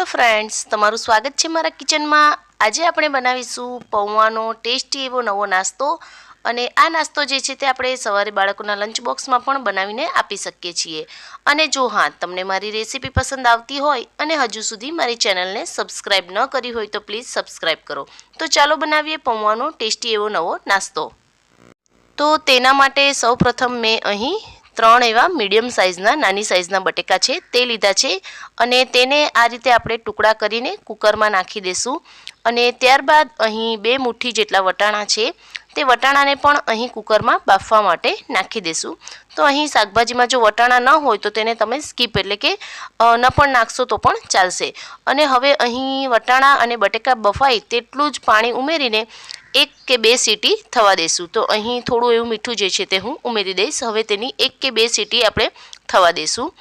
Hello friends, તમારું સ્વાગત છે મારા કિચનમાં. આજે આપણે બનાવીશું પૌવાનો ટેસ્ટી એવો નવો નાસ્તો અને આ નાસ્તો જે છે તે આપણે સવારે બાળકોના લંચ બોક્સમાં પણ બનાવીને આપી શકીએ છીએ. અને જો હા, તમને મારી રેસીપી પસંદ આવતી હોય અને હજુ સુધી મારી ચેનલને સબસ્ક્રાઈબ ન કરી હોય તો પ્લીઝ સબસ્ક્રાઈબ કરો. તો ચાલો બનાવીએ પૌવાનો ટેસ્ટી એવો નવો નાસ્તો. તો તેના માટે સૌપ્રથમ મેં અહીં ત્રણ એવા મીડિયમ સાઇઝના નાની સાઇઝના બટેકા છે, તે લીધા છે અને તેને આ રીતે આપણે ટુકડા કરીને કુકરમાં નાખી દઈશું અને ત્યારબાદ અહીં બે મુઠ્ઠી જેટલા વટાણા છે, તે વટાણાને પણ અહીં કુકરમાં બાફવા માટે નાખી દઈશું તો અહીં શાકભાજીમાં જો વટાણા ન હોય તો તેને તમે સ્કીપ એટલે કે ન પણ નાખશો તો પણ ચાલશે. અને હવે અહીં વટાણા અને બટેકા બફાય તેટલું જ પાણી ઉમેરીને એક કે બે સીટી થવા દઈશું તો અહીં થોડું એવું મીઠું જે છે તે હું ઉમેરી દઈશ. હવે તેની એક કે બે સીટી આપણે થવા દઈશું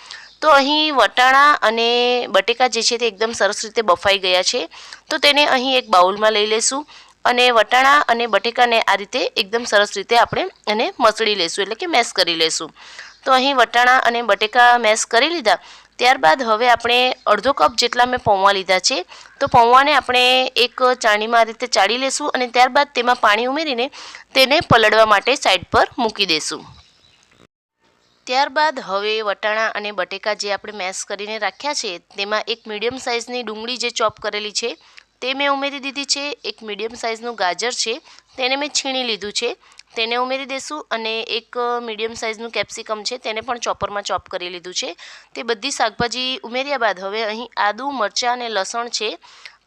તો અહીં વટાણા અને બટેકા જે છે તે એકદમ સરસ રીતે બફાઈ ગયા છે. તો તેને અહીં એક બાઉલમાં લઈ લેશું અને વટાણા અને બટેકાને આ રીતે એકદમ સરસ રીતે આપણે એને મસળી લેશું, એટલે કે મેશ કરી લેશું. તો અહીં વટાણા અને બટેકા મેશ કરી લીધા. ત્યારબાદ હવે આપણે અડધો કપ જેટલા મેં પૌવા લીધા છે, તો પૌવાને આપણે એક ચાણીમાં રીતે ચાળી લેશું અને ત્યારબાદ તેમાં પાણી ઉમેરીને તેને પલળવા માટે સાઈડ પર મૂકી દેશું. ત્યારબાદ હવે વટાણા અને બટેકા જે આપણે મેશ કરીને રાખ્યા છે, તેમાં એક મીડિયમ સાઇઝની ડુંગળી જે ચોપ કરેલી છે, તે મેં ઉમેરી દીધી છે. એક મીડિયમ સાઇઝનું ગાજર છે, તેને મેં છીણી લીધું છે. તેને ઉમેરી દેશું અને એક મીડિયમ સાઇઝનું કેપ્સિકમ છે, તેને પણ ચોપરમાં ચોપ કરી લીધું છે. તે બધી શાકભાજી ઉમેર્યા બાદ હવે અહીં આદુ, મરચાં અને લસણ છે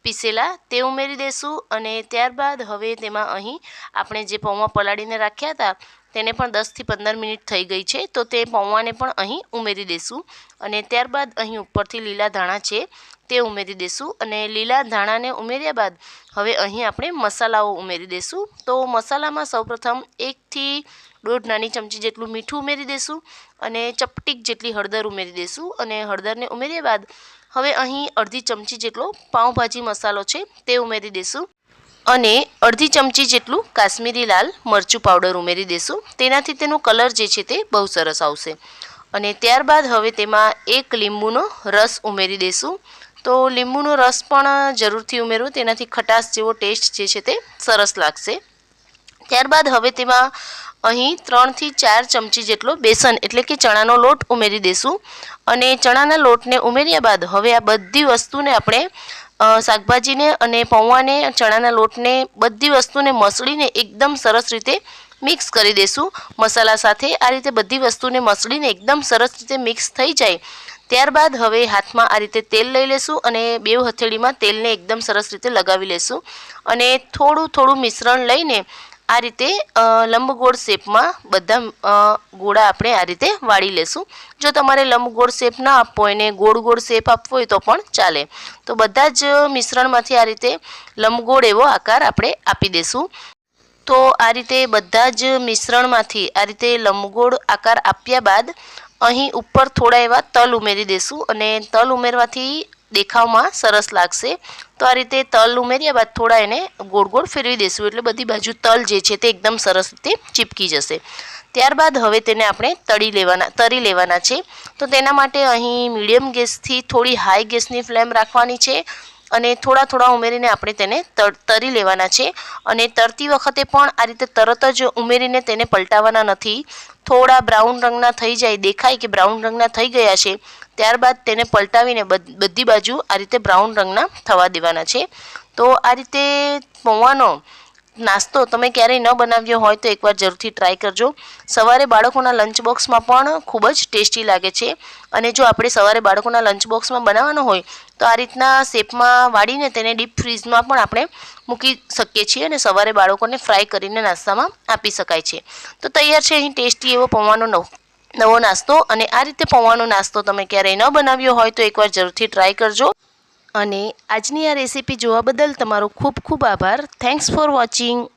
પીસેલા, તે ઉમેરી દેશું અને ત્યારબાદ હવે તેમાં અહીં આપણે જે પૌવા પલાળીને રાખ્યા હતા તેને પણ દસથી પંદર મિનિટ થઈ ગઈ છે, તો તે પૌવાને પણ અહીં ઉમેરી દેશું. અને ત્યારબાદ અહીં ઉપરથી લીલા ધાણા છે, તે ઉમેરી દેશું. અને લીલા ધાણાને ઉમેર્યા બાદ હવે અહીં આપણે મસાલાઓ ઉમેરી દેશું. તો મસાલામાં સૌપ્રથમ એકથી દોઢ નાની ચમચી જેટલું મીઠું ઉમેરી દેશું અને ચપટીક જેટલી હળદર ઉમેરી દેશું. અને હળદરને ઉમેર્યા બાદ હવે અહીં અડધી ચમચી જેટલો પાઉંભાજી મસાલો છે, તે ઉમેરી દેશું. અને અડધી ચમચી જેટલું કાશ્મીરી લાલ મરચું પાવડર ઉમેરી દેશું. તેનાથી તેનો કલર જે છે તે બહુ સરસ આવશે. અને ત્યારબાદ હવે તેમાં એક લીંબુનો રસ ઉમેરી દેશું. તો લીંબુનો રસ પણ જરૂરથી ઉમેરવો તેનાથી ખટાશ જેવો ટેસ્ટ જે છે તે સરસ લાગશે. ત્યારબાદ હવે તેમાં અહીં ત્રણથી ચાર ચમચી જેટલો બેસન એટલે કે ચણાનો લોટ ઉમેરી દેશું. અને ચણાના લોટને ઉમેર્યા બાદ હવે આ બધી વસ્તુને આપણે શાકભાજીને અને પૌવાને ચણાના લોટને, બધી વસ્તુને મસળીને એકદમ સરસ રીતે મિક્સ કરી દેશું. મસાલા સાથે આ રીતે બધી વસ્તુને મસળીને એકદમ સરસ રીતે મિક્સ થઈ જાય. ત્યારબાદ હવે હાથમાં આ રીતે તેલ લઈ લેશું અને બે હથેળીમાં તેલને એકદમ સરસ રીતે લગાવી લેશું. અને થોડું થોડું મિશ્રણ લઈને આ રીતે લંબગોળ શેપમાં બધા ગોળા આપણે આ રીતે વાળી લેશું. જો તમારે લંબગોળ શેપ ના આપવો એને ગોળ ગોળ શેપ આપવો હોય તો પણ ચાલે. તો બધા જ મિશ્રણમાંથી આ રીતે લંબગોળ એવો આકાર આપણે આપી દેશું. તો આ રીતે બધા જ મિશ્રણમાંથી આ રીતે લંબગોળ આકાર આપ્યા બાદ અહીં ઉપર થોડા એવા તલ ઉમેરી દેશું અને તલ ઉમેરવાથી દેખાવમાં સરસ લાગશે. તો આ રીતે તલ ઉમેર્યા બાદ થોડા એને ગોળ ગોળ ફેરવી દેશું. એટલે બધી બાજુ તલ જે છે તે એકદમ સરસ રીતે ચીપકી જશે. ત્યારબાદ હવે તેને આપણે તળી લેવાના, તરી લેવાના છે. તો તેના માટે અહીં મીડિયમ ગેસથી થોડી હાઈ ગેસની ફ્લેમ રાખવાની છે. અને થોડા થોડા ઉમેરીને આપણે તેને તર- લેવાના છે. અને તરતી વખતે પણ આ રીતે તરત જ ઉમેરીને તેને પલટાવવાના નથી. થોડા બ્રાઉન રંગના થઈ જાય, દેખાય કે બ્રાઉન રંગના થઈ ગયા છે, ત્યારબાદ તેને પલટાવીને બધી બાજુ આ રીતે બ્રાઉન રંગના થવા દેવાના છે. તો આ રીતે પૌવાનો નાસ્તો તમે ક્યારેય ન બનાવ્યો હોય તો એકવાર જરૂરથી ટ્રાય કરજો. સવારે બાળકોના લંચ બોક્સમાં પણ ખૂબ જ ટેસ્ટી લાગે છે. અને જો આપણે સવારે બાળકોના લંચ બોક્સમાં બનાવવાનો હોય, તો આ રીતના શેપમાં વાળીને તેને ડીપ ફ્રીઝમાં પણ આપણે મૂકી શકીએ છીએ અને સવારે બાળકોને ફ્રાય કરીને નાસ્તામાં આપી શકાય છે. તો તૈયાર છે અહીં ટેસ્ટી એવો પૌવાનો નવો નાસ્તો. અને આ રીતે પૌવાનો નાસ્તો તમે ક્યારેય ન બનાવ્યો હોય તો એકવાર જરૂરથી ટ્રાય કરજો. અને આજની આ રેસીપી જોવા બદલ તમારો ખૂબ ખૂબ આભાર. Thanks for watching